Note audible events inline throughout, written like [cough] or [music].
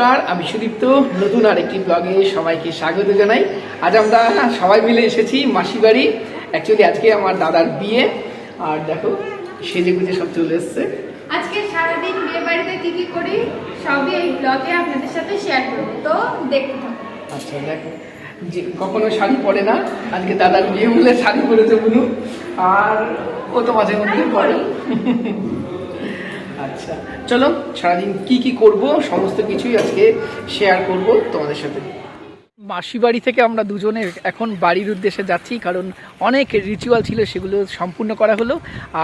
নমস্কার আমি সুদীপ্ত নতুন আরেকটি ব্লগে সবাইকে স্বাগত জানাই। আজ আমরা সবাই মিলে এসেছি মাসি বাড়ি। অ্যাকচুয়ালি আজকে আমার দাদার বিয়ে। আর দেখো সেজে গুজে সব চলে এসছে। আজকে সারাদিন বিয়ে বাড়িতে কি কি করি সবই এই ব্লগে আপনাদের সাথে শেয়ার করব। তো দেখতে থাকুন। আচ্ছা দেখো যে কখনো শাড়ি পরে না আজকে দাদার বিয়ে বলে শাড়ি পরেছে বুনু। আর ও তো মাঝে মধ্যে পরে। আচ্ছা চলো সারাদিন কি কি করব সমস্ত কিছুই আজকে শেয়ার করব তোমাদের সাথে। মাসি বাড়ি থেকে আমরা দুজনে এখন বাড়ির উদ্দেশ্যে যাচ্ছি কারণ অনেক রিচুয়াল ছিল সেগুলো সম্পূর্ণ করা হলো।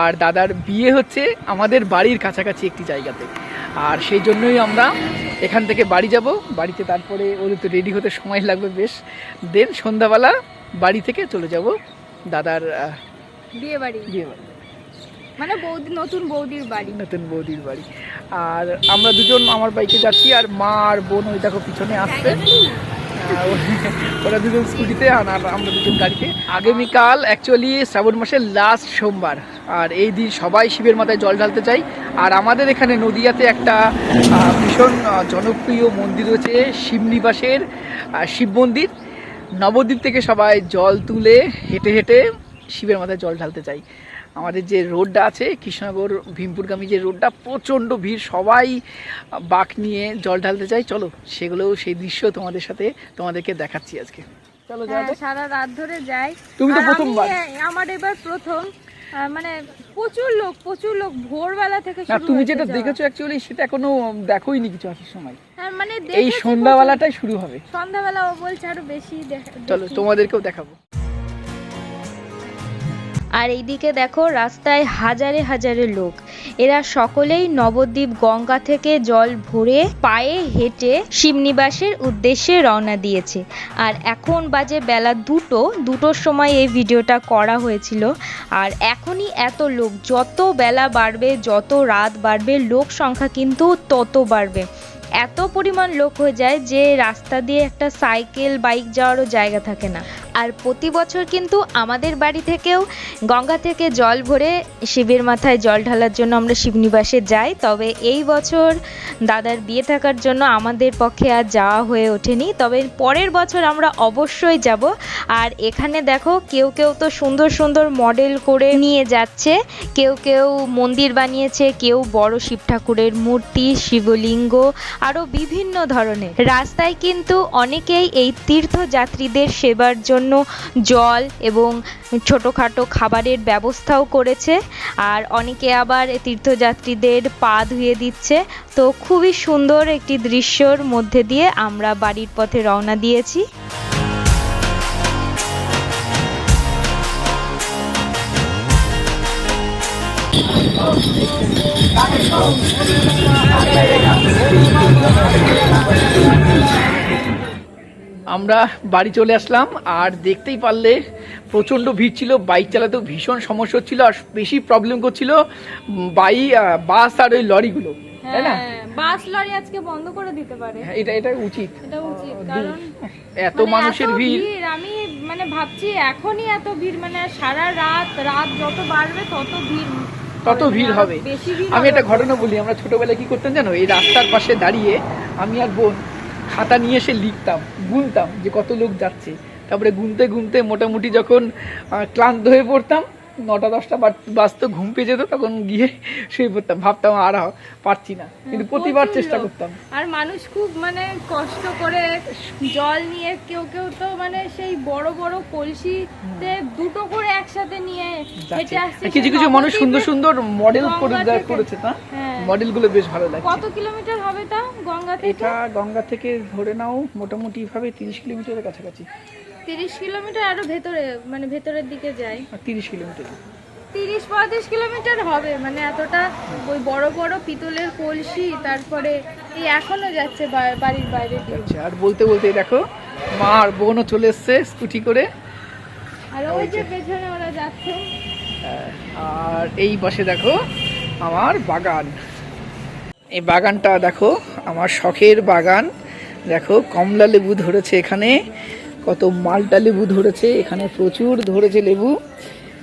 আর দাদার বিয়ে হচ্ছে আমাদের বাড়ির কাছাকাছি একটি জায়গাতে। আর সেই জন্যই আমরা এখান থেকে বাড়ি যাব। বাড়িতে তারপরে ওদের তো রেডি হতে সময় লাগবে বেশ। দেন সন্ধ্যাবেলা বাড়ি থেকে চলে যাব দাদার বিয়ে বাড়ি বিয়ে বাড়ি মানে বৌদি নতুন বৌদির বাড়ি। নতুন বৌদির বাড়ি। আর আমরা দুজন আমার বাইকে যাচ্ছি আর মা আর বোন ওই দেখো পিছনে আসছে। ওরা দুজন স্কুটিতে আর আর আমরা দুজন গাড়িতে। আগামীকাল অ্যাকচুয়ালি শ্রাবণ মাসের লাস্ট সোমবার। আর এই দিন সবাই শিবের মাথায় জল ঢালতে চাই। আর আমাদের এখানে নদিয়াতে একটা ভীষণ জনপ্রিয় মন্দির রয়েছে শিবনিবাসের শিব মন্দির। নবদ্বীপ থেকে সবাই জল তুলে হেঁটে হেঁটে শিবের মাথায় জল ঢালতে চাই। আমাদের যে রোডটা আছে কৃষ্ণনগর ভীমপুরগামী যে রোডটা প্রচণ্ড ভিড়। সবাই বাঁক নিয়ে জল ঢালতে চাই চলো সেগুলো সেই দৃশ্য তোমাদের সাথে তোমাদেরকে দেখাচ্ছি আজকে। চলো হ্যাঁ, সারা রাত ধরে যাই। তুমি তো প্রথমবার। আমার এবার প্রথম। মানে প্রচুর লোক প্রচুর লোক ভোরবেলা থেকে শুরু তুমি যেটা দেখেছ অ্যাকচুয়ালি সেটা এখনও দেখোই নি কিছু আসার সময়। হ্যাঁ, মানে এই সন্ধ্যাবেলাটাই শুরু হবে। সন্ধ্যাবেলা বলছে আরও বেশি দেখা চলো তোমাদেরকেও দেখাবো। আর এইদিকে দেখো, রাস্তায় হাজারে হাজারে লোক। এরা সকলেই নবদ্বীপ গঙ্গা থেকে জল ভরে পায়ে হেঁটে শিবনিবাসের উদ্দেশ্যে রওনা দিয়েছে। আর এখন বাজে বেলা দুটো, দুটোর সময় এই ভিডিওটা করা হয়েছিল। আর এখনই এত লোক, যত বেলা বাড়বে, যত রাত বাড়বে, লোক সংখ্যা কিন্তু তত বাড়বে। এত পরিমাণ লোক হয়ে যায় যে রাস্তা দিয়ে একটা সাইকেল, বাইক যাওয়ারও জায়গা থাকে না। আর প্রতি বছর কিন্তু আমাদের বাড়ি থেকেও গঙ্গা থেকে জল ভরে শিবের মাথায় জল ঢালার জন্য আমরা শিবনিবাসে যাই। তবে এই বছর দাদার বিয়ে থাকার জন্য আমাদের পক্ষে আর যাওয়া হয়ে ওঠেনি। তবে পরের বছর আমরা অবশ্যই যাব। আর এখানে দেখো কেউ কেউ তো সুন্দর সুন্দর মডেল করে নিয়ে যাচ্ছে। কেউ কেউ মন্দির বানিয়েছে, কেউ বড় শিব ঠাকুরের মূর্তি, শিবলিঙ্গ আরও বিভিন্ন ধরনের। রাস্তায় কিন্তু অনেকেই এই তীর্থযাত্রীদের সেবার জন্য জল এবং ছোটোখাটো খাবারের ব্যবস্থাও করেছে। আর অনেকে আবার তীর্থযাত্রীদের পা ধুয়ে দিচ্ছে। তো খুবই সুন্দর একটি দৃশ্যর মধ্যে দিয়ে আমরা বাড়ির পথে রওনা দিয়েছি। আমরা বাড়ি চলে আসলাম আর দেখতেই পারলে প্রচণ্ড ভিড় ছিল বাইক চালাতেও ভীষণ সমস্যা হচ্ছিল আর বেশি প্রবলেম করছিল বাই বাস আর ওই লরিগুলো তাই না? হ্যাঁ, বাস লরি আজকে বন্ধ করে দিতে পারে। হ্যাঁ, এটা এটা উচিত। এটা উচিত কারণ এত মানে মানুষের ভিড়। আমি মানে ভাবছি এখনই এত ভিড় মানে সারা রাত রাত যত বাড়বে তত ভিড়। তত ভিড় হবে। আমি। একটা ঘটনা বলি আমরা ছোটবেলায় কি করতাম জানো? এই রাস্তার পাশে দাঁড়িয়ে আমি আর বোন খাতা নিয়ে এসে লিখতাম, গুনতাম যে কত লোক যাচ্ছে। তারপরে গুনতে গুনতে মোটামুটি যখন ক্লান্ত হয়ে পড়তাম নটা দশটা বাজ- বাজতো ঘুম পেয়ে যেত তখন গিয়ে শুয়ে পড়তাম। ভাবতাম আর পারছি না। কিন্তু প্রতিবার চেষ্টা করতাম। আর মানুষ খুব মানে কষ্ট করে জল নিয়ে কেউ কেউ তো মানে সেই বড় বড় কলসিতে দুটো করে একসাথে নিয়ে হেঁটে আসছে কিছু কিছু মানুষ সুন্দর সুন্দর মডেল করে। করেছে না মডেলগুলো বেশ ভালো লাগছে। কত কিলোমিটার হবে তা গঙ্গা থেকে এটা গঙ্গা থেকে ধরে নাও মোটামুটি ভাবে তিরিশ কিলোমিটারের কাছাকাছি। তিরিশ কিলোমিটার আরও ভেতরে মানে ভেতরের দিকে যায় আর তিরিশ কিলোমিটার। তিরিশ পঁয়ত্রিশ কিলোমিটার হবে মানে এতটা ওই বড় বড় পিতলের কলসি তারপরে এই এখনও যাচ্ছে বাড়ির বাইরে দিয়ে। আচ্ছা আর বলতে বলতে দেখো মা আর বোনও চলে এসছে স্কুটি করে। আর ওই যে পেছনে ওরা যাচ্ছে। আর এই পাশে দেখো আমার বাগান। এই বাগানটা দেখো আমার শখের বাগান। দেখো কমলা লেবু ধরেছে এখানে। কত মালটা লেবু ধরেছে, এখানে প্রচুর ধরেছে লেবু।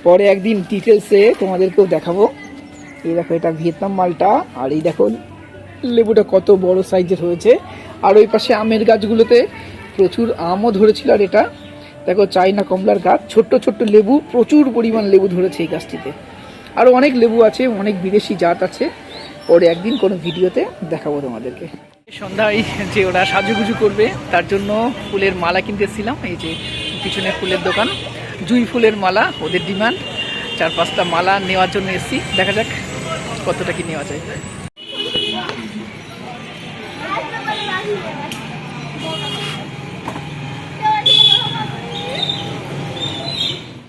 পরে একদিন ডিটেলসে তোমাদেরকেও দেখাবো। এই দেখো, এটা ভিয়েতনাম মালটা, আর এই দেখো, লেবুটা কত বড় সাইজের হয়েছে। আর ওই পাশে আমের গাছগুলোতে প্রচুর আমও ধরেছিল, আর এটা দেখো চাইনা কমলার গাছ, ছোট্ট ছোট্ট লেবু, প্রচুর পরিমাণ লেবু ধরেছে এই গাছটিতে। আরও অনেক লেবু আছে, অনেক বিদেশি জাত আছে। পরে একদিন কোনো ভিডিওতে দেখাবো তোমাদেরকে। সন্ধ্যায় যে ওরা সাজুগুজু করবে, তার জন্য ফুলের মালা কিনতে এসেছিলাম এই যে পিছনে ফুলের দোকান। জুই ফুলের মালা, ওদের ডিমান্ড। চার পাঁচটা মালা নেওয়ার জন্য এসেছি। দেখা যাক কতটা কি নেওয়া যায়।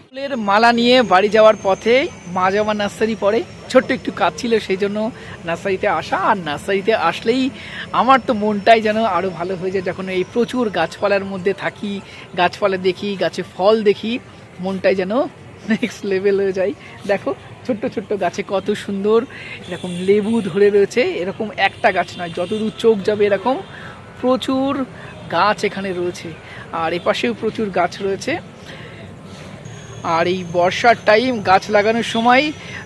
ফুলের মালা নিয়ে বাড়ি যাওয়ার পথে মা জামা নার্সারি পড়ে। ছোট্ট একটু কাজ ছিল, সেই জন্য নার্সারিতে আসা। আর নার্সারিতে আসলেই আমার তো মনটাই যেন আরও ভালো হয়ে যায়, যখন এই প্রচুর গাছপালার মধ্যে থাকি, গাছপালা দেখি, গাছে ফল দেখি, মনটাই যেন নেক্সট লেভেল হয়ে যায়। দেখো, ছোট্ট ছোট্ট গাছে কত সুন্দর এরকম লেবু ধরে রয়েছে, এরকম একটা গাছ নয়, যতদূর চোখ যাবে এরকম প্রচুর গাছ এখানে রয়েছে। আর এপাশেও প্রচুর গাছ রয়েছে। আর এই বর্ষার টাইম গাছ লাগানোর সময়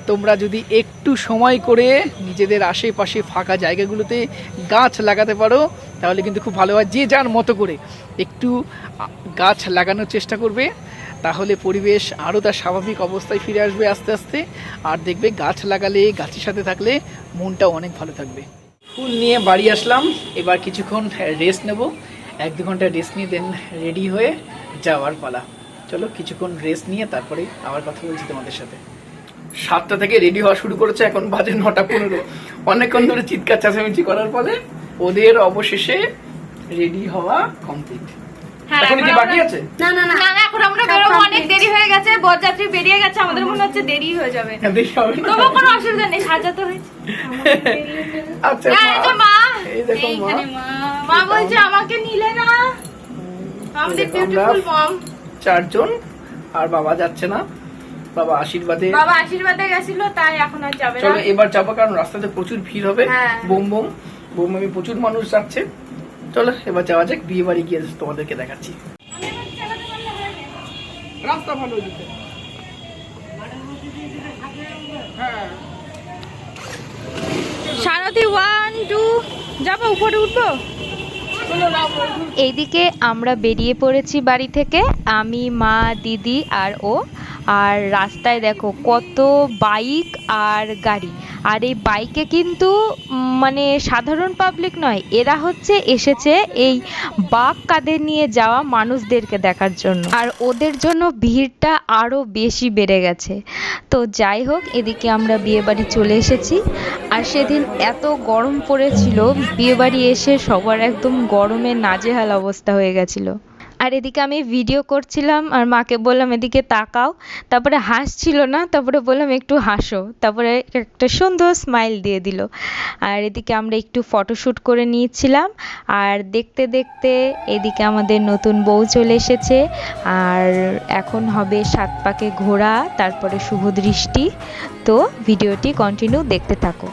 তোমরা যদি একটু সময় করে নিজেদের আশেপাশে ফাঁকা জায়গাগুলোতে গাছ লাগাতে পারো, তাহলে কিন্তু খুব ভালো হয়। যে যার মতো করে একটু গাছ লাগানোর চেষ্টা করবে, তাহলে পরিবেশ আরও তার স্বাভাবিক অবস্থায় ফিরে আসবে আস্তে আস্তে। আর দেখবে গাছ লাগালে, গাছের সাথে থাকলে মনটাও অনেক ভালো থাকবে। ফুল নিয়ে বাড়ি আসলাম। এবার কিছুক্ষণ রেস্ট নেব। এক দু ঘণ্টা রেস্ট নিয়ে দেন রেডি হয়ে যাওয়ার পালা। চলো কিছুক্ষণ রেস্ট নিয়ে তারপরে আবার কথা বলছি তোমাদের সাথে। সাতটা থেকে রেডি হওয়া শুরু করেছে এখন বাজে নটা পনেরো। অনেকক্ষণ ধরে চিৎকার চেঁচামেচি করার ফলে ওদের অবশেষে রেডি হওয়া কমপ্লিট হ্যাঁ, এখন কি বাকি আছে? না না না। না, এখন আমরা বেরোবো অনেক দেরি হয়ে গেছে বরযাত্রী বেরিয়ে গেছে আমাদের মনে হচ্ছে দেরি হয়ে যাবে? তবুও কোনো অসুবিধা নেই সাজাতে হয়েছে। আচ্ছা হ্যাঁ, মা। মা এই দেখো মা। মা। মা বলছে আমাকে নিলে না। আমাদের বিউটিফুল মম চারজন আর বাবা যাচ্ছে না। বাবা আশীর্বাদে বাবা আশীর্বাদে গেছিল তাই এখন আর যাবে না। চলো এবার যাব কারণ রাস্তাতে প্রচুর ভিড় হবে। হ্যাঁ। বোম বোম বোম আমি প্রচুর মানুষ যাচ্ছে। চলো এবার যাওয়া যাক বিয়ে বাড়ি গিয়ে তোমাদেরকে দেখাচ্ছি। রাস্তা ভালো দিতে হ্যাঁ। সারথি ওয়ান টু যাব উপরে উঠবো? এইদিকে আমরা বেরিয়ে পড়েছি বাড়ি থেকে। আমি মা দিদি আর ও। আর রাস্তায় দেখো কত বাইক আর গাড়ি। আর এই বাইকে কিন্তু মানে সাধারণ পাবলিক নয়, এরা হচ্ছে এসেছে এই বাঘ কাদের নিয়ে যাওয়া মানুষদেরকে দেখার জন্য। আর ওদের জন্য ভিড়টা আরও বেশি বেড়ে গেছে। তো যাই হোক, এদিকে আমরা বিয়েবাড়ি চলে এসেছি। আর সেদিন এত গরম পড়েছিল, বিয়েবাড়ি এসে সবার একদম গরমে নাজেহাল অবস্থা হয়ে গেছিল। আর এদিকে আমি ভিডিও করছিলাম আর মাকে বললাম, এদিকে তাকাও। তারপরে হাসছিল না, তারপরে বললাম, একটু হাসো। তারপরে একটা সুন্দর স্মাইল দিয়ে দিল। আর এদিকে আমরা একটু ফটোশ্যুট করে নিয়েছিলাম। আর দেখতে দেখতে এদিকে আমাদের নতুন বউ চলে এসেছে। আর এখন হবে সাত পাকে ঘোরা, তারপরে শুভ দৃষ্টি। তো ভিডিওটি কন্টিনিউ দেখতে থাকো।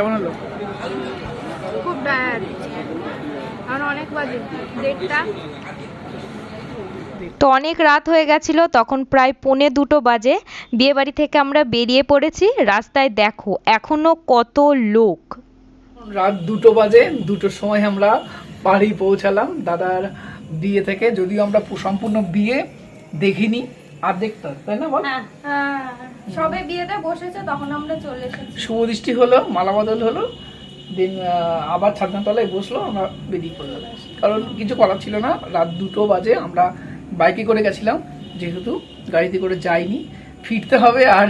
কেমন হলো? খুব অনেক বাজে দেড়টা। তো অনেক রাত হয়ে গেছিল তখন প্রায় পৌনে দুটো বাজে। বিয়েবাড়ি থেকে আমরা বেরিয়ে পড়েছি রাস্তায় দেখো এখনও কত লোক। রাত দুটো বাজে দুটোর সময় আমরা বাড়ি পৌঁছালাম দাদার বিয়ে থেকে। যদিও আমরা সম্পূর্ণ বিয়ে দেখিনি আর দেখতাম তাই না বল? হ্যাঁ। সবে বিয়েতে বসেছে তখন আমরা চলে এসেছি। শুভদৃষ্টি হলো মালাবদল হলো দিন আবার ছাদনা তলায় বসল আমরা বেরিয়ে পড়লাম। কারণ কিছু করার ছিল না রাত দুটো বাজে আমরা বাইকে করে গেছিলাম যেহেতু গাড়িতে করে যাইনি। ফিরতে হবে আর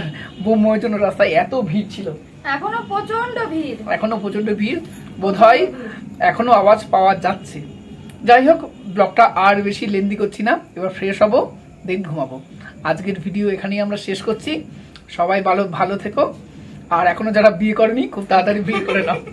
জন্য রাস্তায় এত ভিড় ছিল। এখনও প্রচণ্ড ভিড়। এখনও প্রচণ্ড ভিড়। বোধহয় এখনও আওয়াজ পাওয়া যাচ্ছে। যাই হোক ব্লগটা আর বেশি লেন্দি করছি না। এবার ফ্রেশ হব দেন ঘুমাবো। আজকের ভিডিও এখানেই আমরা শেষ করছি। সবাই ভালো ভালো থেকো। আর এখনও যারা বিয়ে করেনি খুব তাড়াতাড়ি বিয়ে করে নাও। [laughs]